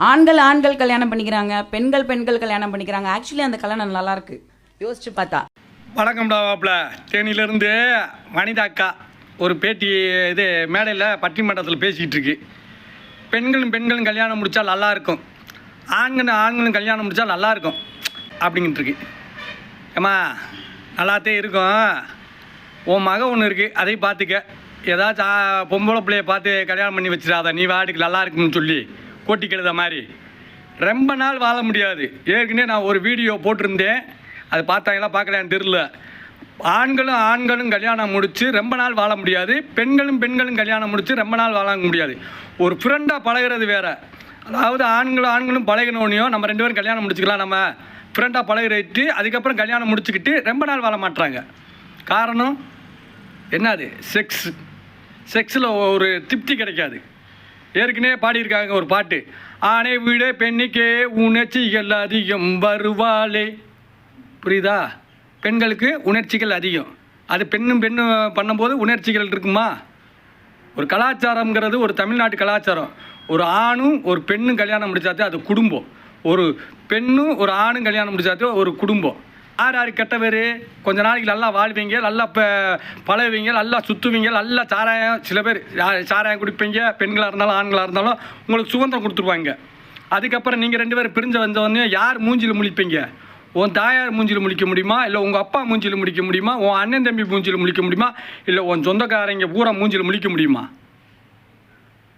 ஆண்கள் ஆண்கள் கல்யாணம் பண்ணிக்கிறாங்க பெண்கள் பெண்கள் கல்யாணம் பண்ணிக்கிறாங்க. ஆக்சுவலி அந்த கல்யாணம் நல்லா இருக்கு யோசிச்சு பார்த்தா. வணக்கம்டா வாப்பில் தேனியிலேருந்து வனிதா அக்கா ஒரு பேட்டி இது மேடையில் பட்டிமன்றத்தில் பேசிக்கிட்டு இருக்கு பெண்களும் பெண்களும் கல்யாணம் முடித்தா நல்லா இருக்கும் ஆண்களும் ஆண்களும் கல்யாணம் முடித்தா நல்லா இருக்கும் அப்படின்ட்டு இருக்கு ஏம்மா நல்லாத்தே இருக்கும். உன் மக ஒன்று இருக்குது அதையும் பார்த்துக்க ஏதாச்சும் பொம்பளை பிள்ளைய பார்த்து கல்யாணம் பண்ணி வச்சிடாத. நீ வாடிக்கு நல்லா இருக்குன்னு சொல்லி. கோட்டி கழுத மாதிரி. ரொம்ப நாள் வாழ முடியாது. ஏற்கனவே நான் ஒரு வீடியோ போட்டிருந்தேன். அது பார்த்தாங்களா பார்க்கலான்னு தெரில ஆண்களும் ஆண்களும் கல்யாணம் முடித்து ரொம்ப நாள் வாழ முடியாது. பெண்களும் பெண்களும் கல்யாணம் முடித்து ரொம்ப நாள் வாழ முடியாது. ஒரு ஃப்ரெண்டாக பழகுறது வேறு. அதாவது ஆண்களும் ஆண்களும் பழகினோனையும் நம்ம ரெண்டு பேரும் கல்யாணம் முடிச்சுக்கலாம். நம்ம ஃப்ரெண்டாக பழகிட்டு அதுக்கப்புறம் கல்யாணம் முடிச்சுக்கிட்டு ரொம்ப நாள் வாழ மாட்டுறாங்க காரணம் என்னது? செக்ஸ் செக்ஸில் ஒரு திருப்தி கிடைக்காது. ஏற்கனவே பாடியிருக்காங்க ஒரு பாட்டு. ஆணை விட பெண்ணுக்கே உணர்ச்சிகள் அதிகம் வருவாளே. புரியுதா? பெண்களுக்கு உணர்ச்சிகள் அதிகம். அது பெண்ணும் பெண்ணும் பண்ணும்போது உணர்ச்சிகள் இருக்குமா? ஒரு கலாச்சாரம்ங்கிறது ஒரு தமிழ்நாட்டு கலாச்சாரம். ஒரு ஆணும் ஒரு பெண்ணும் கல்யாணம் முடிச்சாத்தே அது குடும்பம். ஒரு பெண்ணும் ஒரு ஆணும் கல்யாணம் முடிச்சாத்தே ஒரு குடும்பம். யார் யார் கெட்டவர். கொஞ்ச நாளைக்கு நல்லா வாழ்வீங்க நல்லா ப பழகுவீங்க நல்லா சுற்றுவீங்க நல்லா சாராயம் சில பேர் யா- சாராயம் குடிப்பீங்க பெண்களாக இருந்தாலும் ஆண்களாக இருந்தாலும் உங்களுக்கு சுதந்திரம் கொடுத்துருவாங்க. அதுக்கப்புறம் நீங்கள் ரெண்டு பேரும் பிரிஞ்சு வந்தவொடனே யார் மூஞ்சில் முழிப்பீங்க? உன் தாயார் மூஞ்சில் முழிக்க முடியுமா? இல்லை உங்கள் அப்பா மூஞ்சில் முழிக்க முடியுமா? உன் அண்ணன் தம்பி மூஞ்சில் முழிக்க முடியுமா? இல்லை உன் சொந்தக்காரங்க பூரா மூஞ்சில் முழிக்க முடியுமா?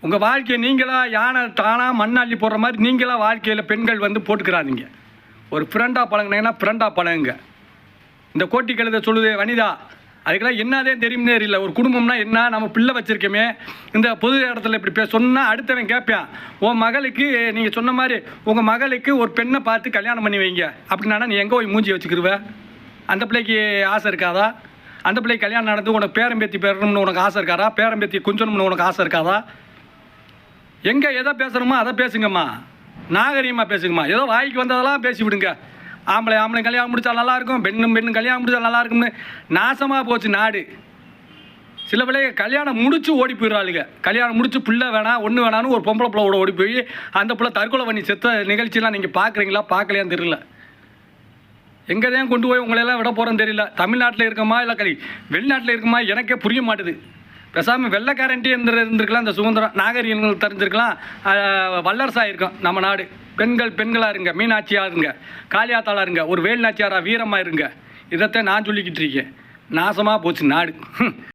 உங்கள் வாழ்க்கையை நீங்களாக யானை தானாக மண்ணாள்ளி போடுற மாதிரி நீங்களாக வாழ்க்கையில் பெண்கள் வந்து போட்டுக்கிறாதீங்க. ஒரு ஃப்ரெண்டாக பழங்கினீங்கன்னா ஃப்ரெண்டாக பழகுங்க இந்த கோட்டி கழுத சொல்லுது வனிதா அதுக்கெல்லாம் என்னதே தெரியும்னே தெரியல. ஒரு குடும்பம்னா என்ன? நம்ம பிள்ளை வச்சுருக்கோமே. இந்த பொது இடத்துல இப்படி பே சொன்னால் அடுத்தவன் கேட்பேன். உன் மகளுக்கு நீங்கள் சொன்ன மாதிரி உங்கள் மகளுக்கு ஒரு பெண்ணை பார்த்து கல்யாணம் பண்ணி வைங்க. அப்படின்னா நீ எங்கே போய் மூஞ்சி வச்சுக்கிருவ? அந்த பிள்ளைக்கு ஆசை இருக்காதா? அந்த பிள்ளைக்கு கல்யாணம் நடந்து உனக்கு பேரம்பேத்தி பெறணும்னு உனக்கு ஆசை இருக்காதா? பேரம்பேத்தி குஞ்சணும்னு உனக்கு ஆசை இருக்காதா? எங்கே எதை பேசுகிறோமோ அதை பேசுங்கம்மா. நாகரீகமாக பேசுங்கம்மா. ஏதோ வாய்க்கு வந்ததெல்லாம் பேசி விடுங்க. ஆம்பளை ஆம்பளை கல்யாணம் முடிச்சா நல்லாயிருக்கும் பெண்ணும் பெண்ணும் கல்யாணம் முடிச்சா நல்லா இருக்கும்னு நாசமாக போச்சு நாடு. சில பிள்ளைங்க கல்யாணம் முடிச்சு ஓடி போயிடுறாளுங்க. கல்யாணம் முடிச்சு பிள்ளை வேணாம் ஒன்று வேணான்னு ஒரு பொம்பளை பிள்ளையோட ஓடி போய் அந்த பிள்ளை தற்கொலை பண்ணி செத்த நிகழ்ச்சியெலாம் நீங்கள் பார்க்குறீங்களா பார்க்கலையான்னு தெரியல. எங்கே தான் கொண்டு போய் உங்களையெல்லாம் விட போகிறோன்னு தெரியல. தமிழ்நாட்டில் இருக்கமா இல்லை கலி வெளிநாட்டில் இருக்குமா எனக்கே புரிய மாட்டுது. பேசாமல் வெள்ளைக்காரன்ட்டே இருந்து இருந்திருக்கலாம். இந்த சுதந்திரம் நாகரீகங்கள் தெரிஞ்சிருக்கலாம். ஆஹ் வல்லரசாக இருக்கும் நம்ம நாடு. பெண்கள் பெண்களாக இருங்க மீனாட்சியாக இருங்க காளியாத்தாளாக இருங்க ஒரு வேலுநாச்சியாரா வீரமாக இருங்க. இதைத்தான் நான் சொல்லிக்கிட்டு இருக்கேன். நாசமாக போச்சு நாடு.